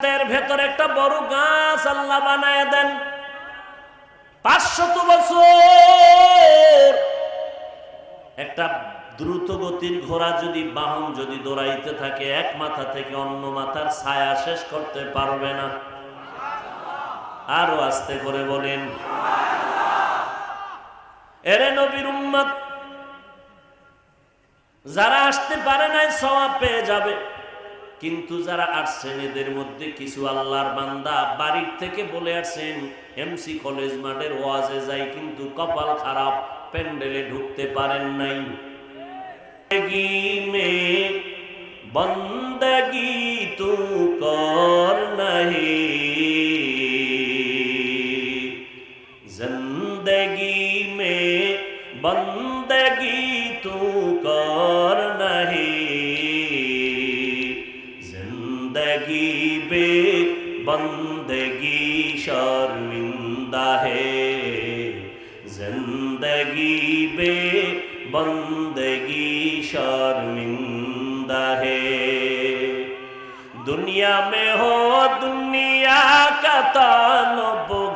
এর ভেতর একটা বড় গাছ আল্লাহ বানায় দেন। পাঁচশত বছর। একটা দ্রুত গতির ঘোড়া যদি বাহন যদি দৌড়াইতে থাকে, এক মাথা থেকে অন্য মাথার ছায়া শেষ করতে পারবে না। আরও আস্তে করে বলেন। এরে নবীর উম্মত, যারা আসতে পারে নাই, সওয়াব পেয়ে যাবে। কিন্তু যারা আসছেন, এদের মধ্যে কিছু আল্লাহর বান্দা বাড়ির থেকে বলে আসছেন এমসি কলেজ মাঠের ওয়াজে যাই কিন্তু কপাল খারাপ, প্যান্ডেলে ঢুকতে পারেন নাই। মে বন্দগি তু কর নাহি। জিন্দগি মে বন্দগি তু কর নাহি। বন্দগি শর্মিন্দা হে। জিন্দগি বে বন্দগি শর্মিন্দা হে। দুনিয়া মে হো দুনিয়া কা তালব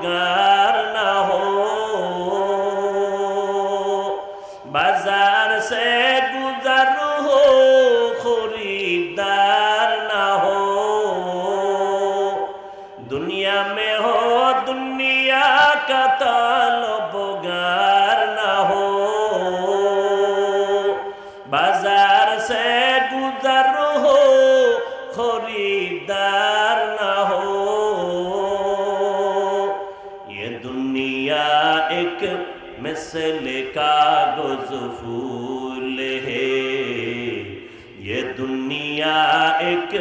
मिसल कागज़ फूल है। ये दुनिया एक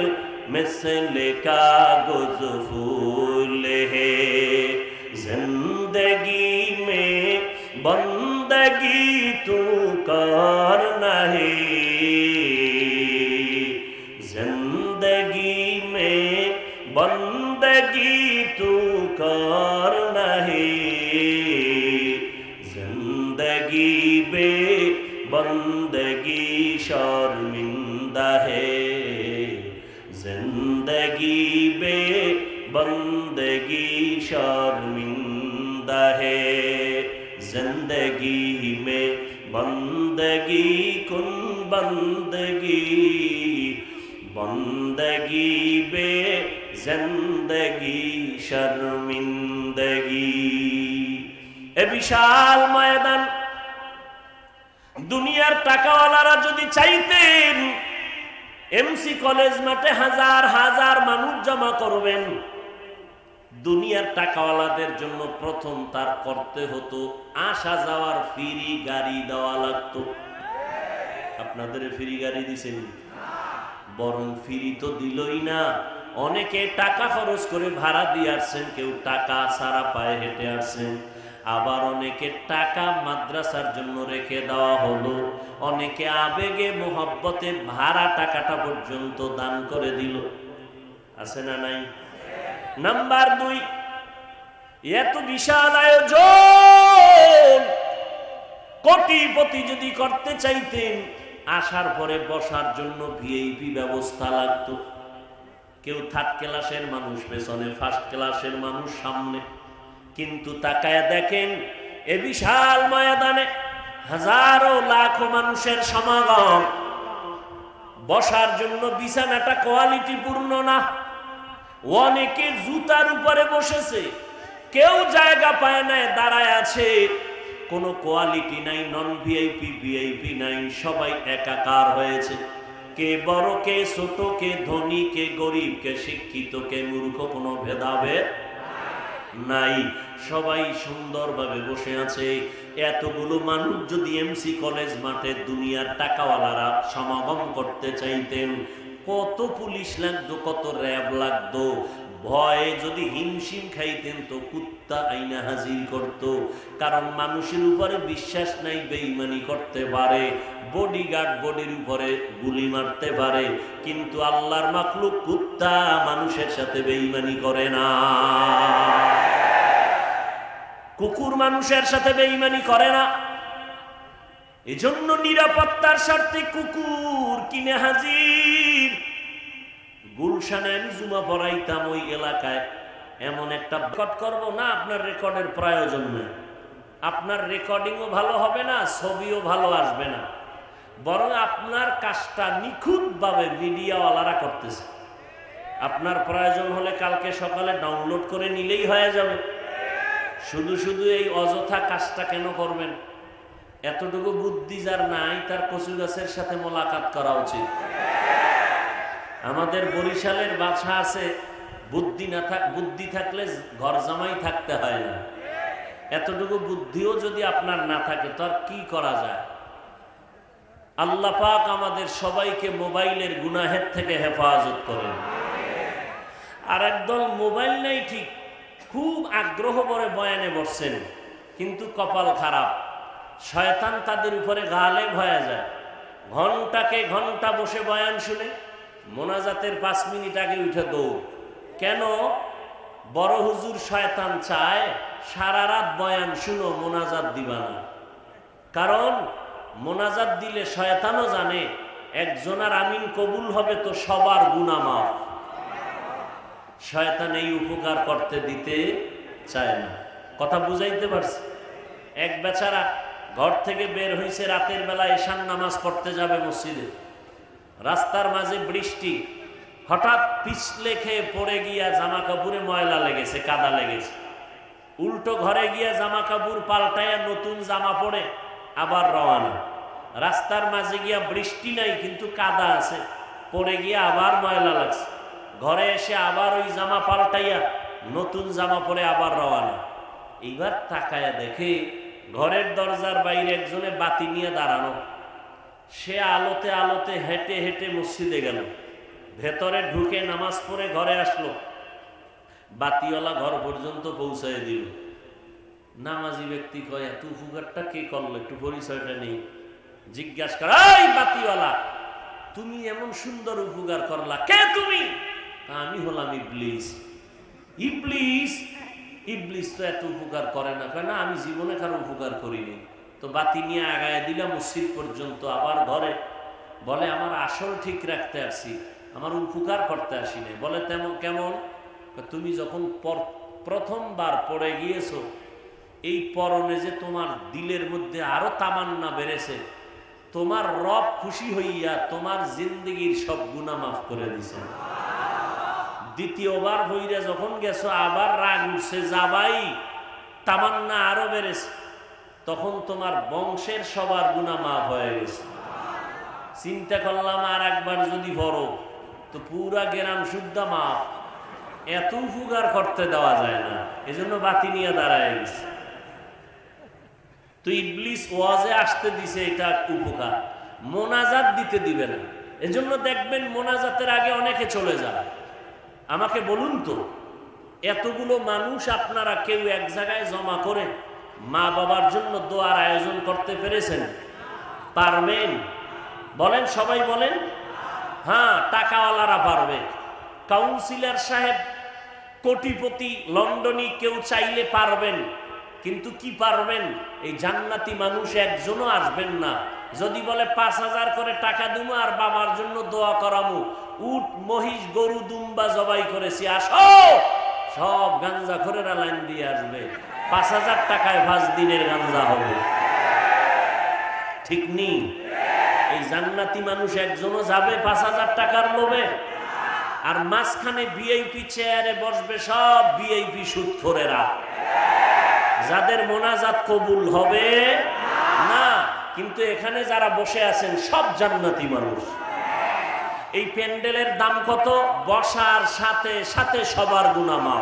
मिसल कागज़ फूल بندگی شرمندہ ہے زندگی بے بندگی شرمندہ ہے زندگی میں بندگی کن بندگی بندگی بے زندگی شرمندگی এ বিশাল ময়দান দুনিয়ার টাকাওয়ালারা যদি চাইতেন এমসি কলেজ মাঠে হাজার হাজার মানুষ জমা করবেন। দুনিয়ার টাকাওয়ালাদের জন্য প্রথম তার করতে হতো আসা যাওয়ার ফ্রি গাড়ি দেওয়া লাগতো। আপনাদের ফ্রি গাড়ি দিছেন? বরং ফ্রি তো দিলই না। অনেকে টাকা খরচ করে ভাড়া দিয়ে আসছেন, কেউ টাকা সারা পায়ে হেঁটে আসছেন। আবার অনেকে টাকা মাদ্রাসার জন্য রেখে দেওয়া হলো। অনেকে আবেগে, মোহব্বতে ভাড়া টাকাটা পর্যন্ত দান করে দিল। আছে না নাই? নাম্বার দুই, এত বিশাল আয়োজন! কোটিপতি যদি করতে চাইতেন, আসার পরে বসার জন্য ভিআইপি ব্যবস্থা লাগতো। কেউ থার্ড ক্লাসের মানুষ, পেছনে ফার্স্ট ক্লাসের মানুষ, সামনে। কিন্তু তাকায় দেখেন, এ বিশাল ময়দানে হাজারো লাখো মানুষের সমাগম। বসার জন্য বিছানাটা কোয়ালিটি পূর্ণ না। অনেকে জুতার উপরে বসেছে। কেউ জায়গা পায় নাই, দাঁড়ায় আছে। কোনো কোয়ালিটি নাই, নন ভিআইপি ভিআইপি নাই, সবাই একাকার হয়েছে। কে বড়, কে ছোট, কে ধনী, কে গরিব, কে শিক্ষিত, কে মূর্খ, কোনো ভেদাভেদ নাই। সবাই সুন্দরভাবে বসে আছে। এতগুলো মানুষ যদি এমসি কলেজ মাঠে দুনিয়ার টাকাওয়ালারা সমাগম করতে চাইতেন, কত পুলিশ লাগতো, কত র্যাব লাগতো। ভয়ে যদি হিমশিম খাইতেন তো কুত্তা আইনা হাজির করত। কারণ মানুষের উপরে বিশ্বাস নাই বেইমানি করতে পারে। বডিগার্ড বডির উপরে গুলি মারতে পারে। কিন্তু আল্লাহর মাকলুক কুত্তা মানুষের সাথে বেইমানি করে না। কুকুর মানুষের সাথে বেইমানি করে না। এজন্য নিরাপত্তার স্বার্থে কুকুর কিনে হাজির। গুলশানে আমি জুমা পড়াইতাম ওই এলাকায়। এমন একটা রেকর্ড করব না, আপনার রেকর্ডের প্রয়োজন নেই। আপনার রেকর্ডিংও ভালো হবে না, ছবিও ভালো আসবে না। বরং আপনার কাজটা নিখুঁতভাবে মিডিয়াওয়ালারা করতেছে। আপনার প্রয়োজন হলে কালকে সকালে ডাউনলোড করে নিলেই হয়ে যাবে। শুধু শুধু এই অযথা কাজটা কেন করবেন? এতটুকু বুদ্ধি যার নাই, তার কচু গাছের সাথে মোলাকাত করা উচিত। আমাদের বরিশালের বাছা আছে, বুদ্ধি না থাক, বুদ্ধি থাকলে ঘর জামাই থাকতে হয় না। এতটুকু বুদ্ধিও যদি আপনার না থাকে, তো আর কি করা যায়? আল্লাহ পাক আমাদের সবাইকে মোবাইলের গুনাহের থেকে হেফাজত করেন। আর একদল মোবাইল নাই ঠিক খুব আগ্রহ করে বয়ানে বসছেন, কিন্তু কপাল খারাপ। শয়তান তাদের উপরে গালে ভয়া যায়। ঘন্টাকে ঘণ্টা বসে বয়ান শুনে মোনাজাতের পাঁচ মিনিট আগে উঠে দৌড়। কেন? বড় হুজুর শয়তান চায় সারা রাত বয়ান শুনো, মোনাজাত দিবা না। কারণ মোনাজাত দিলে শয়তানও জানে, একজনার আমিন কবুল হবে তো সবার গুণা মাফ। শয়তান এই উপকার করতে দিতে চায় না। কথা বুঝাইতে পারছি? এক বেচারা ঘর থেকে বের হয়েছে রাতের বেলা এশান নামাজ পড়তে যাবে মসজিদে। রাস্তার মাঝে বৃষ্টি। হঠাৎ পিছলে খেয়ে পড়ে গিয়া জামা কাপড়ে ময়লা লেগেছে, কাদা লেগেছে। উল্টো ঘরে গিয়া জামা কাপড় পাল্টাইয়া নতুন জামা পরে আবার রওয়ানা রাস্তার মাঝে গিয়া বৃষ্টি নাই, কিন্তু কাদা আছে। পড়ে গিয়া আবার ময়লা লাগছে। ঘরে এসে আবার ওই জামা পাল্টাইয়া নতুন জামা পরে আবার রওয়ানা এইবার তাকায়া দেখে ঘরের দরজার বাইরে একজনে বাতি নিয়ে দাঁড়ানো। সে আলোতে আলোতে হেঁটে হেঁটে মসজিদে গেল। ভেতরে ঢুকে নামাজ পড়ে ঘরে আসলো। বাতিওয়ালা ঘর পর্যন্ত পৌঁছায় দিল। নামাজি ব্যক্তি কয়, এত উপকারটা কে করল? একটু পরিচয়টা নেই। জিজ্ঞাসা কর বাতিওয়ালা, তুমি এমন সুন্দর উপকার করলা। কে তুমি? আমি হলাম ইবলিস। ইবলিস ইবলিস তো এত উপকার করে না। কেন আমি জীবনে কারও উপকার করিনি। তো বাতি নিয়ে আগায় দিলাম মসজিদ পর্যন্ত, আবার ঘরে। বলে, আমার আসল ঠিক রাখতে আসি, আমার উপকার করতে আসি নাই। বলে, তেমন, কেমন? তুমি যখন প্রথমবার পড়ে গিয়েছো, এই পরনে যে তোমার দিলের মধ্যে আরও তামান্না বেড়েছে, তোমার রব খুশি হইয়া তোমার জিন্দগির সব গুণা মাফ করে দিছে। দ্বিতীয়বার হইয়া যখন গেছো, আবার রাগ উঠছে, যাবাই। তামান্না আরও বেড়েছে। তখন তোমার বংশের সবার গুণা মাফ হয়ে গেছে। চিন্তা করলাম, আর একবার যদি বড় তো পুরা গেরাম শুদ্ধ মাফ। এত উপকার করতে দেওয়া যায় না, এজন্য বাতি নিয়ে দাঁড়ায় গেছে। তো ইবলিস ওয়াজে আসতে দিছে, এটা উপকার। মোনাজাত দিতে দিবে না। এজন্য দেখবেন, মোনাজাতের আগে অনেকে চলে যায়। আমাকে বলুন তো, এতগুলো মানুষ আপনারা কেউ এক জায়গায় জমা করে মা বাবার জন্য দোয়ার আয়োজন করতে পেরেছেন? পারবেন? বলেন, সবাই বলেন। হ্যাঁ টাকাওয়ালারা পারবে। কাউন্সিলর সাহেব, কোটিপতি লন্ডনী কেউ চাইলে পারবেন, কিন্তু কি পারবেন? এই জান্নাতি মানুষ একজনও আসবেন না। যদি বলে পাঁচ হাজার করে টাকা দুমো আর বাবার জন্য দোয়া করামু, উট, মহিষ, গরু, দুম্বা জবাই করেছি, আসো! সব গাঞ্জা খোরেরা লাইন দিয়ে আসবে। পাঁচ হাজার টাকায় পাঁচ দিনের গাঞ্জা হবে। ঠিক নেই? এই জান্নাতি মানুষ একজনও যাবে পাঁচ হাজার টাকার লোভে। আর মাঝখানে ভিআইপি চেয়ারে বসবে সব ভিআইপি সুৎখোরেরা যাদের মোনাজাত কবুল হবে কিন্তু এখানে যারা বসে আছেন, সব জান্নাতি মানুষ। এই প্যান্ডেলের দাম কত? বসার সাথে সাথে সবার গুণামা